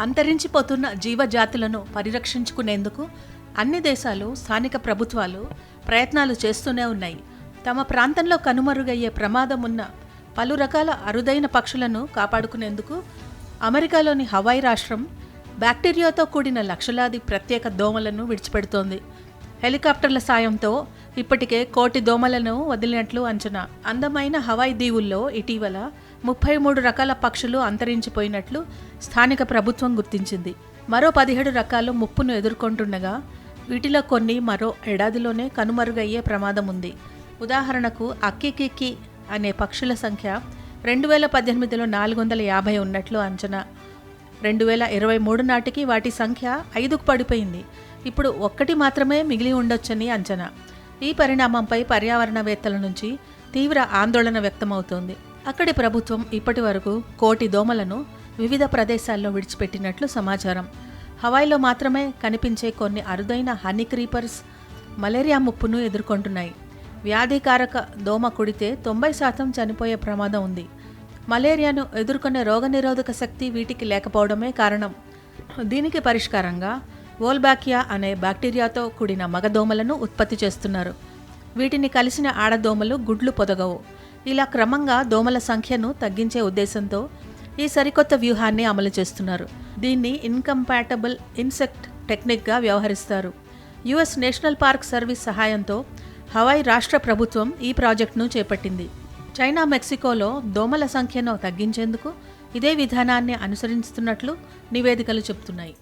అంతరించిపోతున్న జీవజాతులను పరిరక్షించుకునేందుకు అన్ని దేశాలు స్థానిక ప్రభుత్వాలు ప్రయత్నాలు చేస్తూనే ఉన్నాయి. తమ ప్రాంతంలో కనుమరుగయ్యే ప్రమాదం ఉన్న పలు రకాల అరుదైన పక్షులను కాపాడుకునేందుకు అమెరికాలోని హవాయి రాష్ట్రం బ్యాక్టీరియాతో కూడిన లక్షలాది ప్రత్యేక దోమలను విడిచిపెడుతోంది. హెలికాప్టర్ల సాయంతో ఇప్పటికే కోటి దోమలను వదిలినట్లు అంచనా. అందమైన హవాయి దీవుల్లో ఇటీవల ముప్పై మూడు రకాల పక్షులు అంతరించిపోయినట్లు స్థానిక ప్రభుత్వం గుర్తించింది. మరో పదిహేడు రకాలు ముప్పును ఎదుర్కొంటుండగా వీటిలో కొన్ని మరో ఏడాదిలోనే కనుమరుగయ్యే ప్రమాదం ఉంది. ఉదాహరణకు అక్కికిక్కి అనే పక్షుల సంఖ్య రెండు వేల పద్దెనిమిదిలో నాలుగు వందల యాభై ఉన్నట్లు అంచనా. రెండు వేల ఇరవై మూడు నాటికి వాటి సంఖ్య ఐదుకు పడిపోయింది. ఇప్పుడు ఒక్కటి మాత్రమే మిగిలి ఉండొచ్చని అంచనా. ఈ పరిణామంపై పర్యావరణవేత్తల నుంచి తీవ్ర ఆందోళన వ్యక్తమవుతోంది. అక్కడి ప్రభుత్వం ఇప్పటి వరకు కోటి దోమలను వివిధ ప్రదేశాల్లో విడిచిపెట్టినట్లు సమాచారం. హవాయిలో మాత్రమే కనిపించే కొన్ని అరుదైన హనీ క్రీపర్స్ మలేరియా ముప్పును ఎదుర్కొంటున్నాయి. వ్యాధికారక దోమ కుడితే తొంభై శాతం చనిపోయే ప్రమాదం ఉంది. మలేరియాను ఎదుర్కొనే రోగనిరోధక శక్తి వీటికి లేకపోవడమే కారణం. దీనికి పరిష్కారంగా వోల్బాకియా అనే బ్యాక్టీరియాతో కూడిన మగదోమలను ఉత్పత్తి చేస్తున్నారు. వీటిని కలిసిన ఆడదోమలు గుడ్లు పొదగవు. ఇలా క్రమంగా దోమల సంఖ్యను తగ్గించే ఉద్దేశంతో ఈ సరికొత్త వ్యూహాన్ని అమలు చేస్తున్నారు. దీన్ని ఇన్కంపాటబుల్ ఇన్సెక్ట్ టెక్నిక్గా వ్యవహరిస్తారు. యుఎస్ నేషనల్ పార్క్ సర్వీస్ సహాయంతో హవాయి రాష్ట్ర ప్రభుత్వం ఈ ప్రాజెక్టును చేపట్టింది. చైనా మెక్సికోలో దోమల సంఖ్యను తగ్గించేందుకు ఇదే విధానాన్ని అనుసరిస్తున్నట్లు నివేదికలు చెబుతున్నాయి.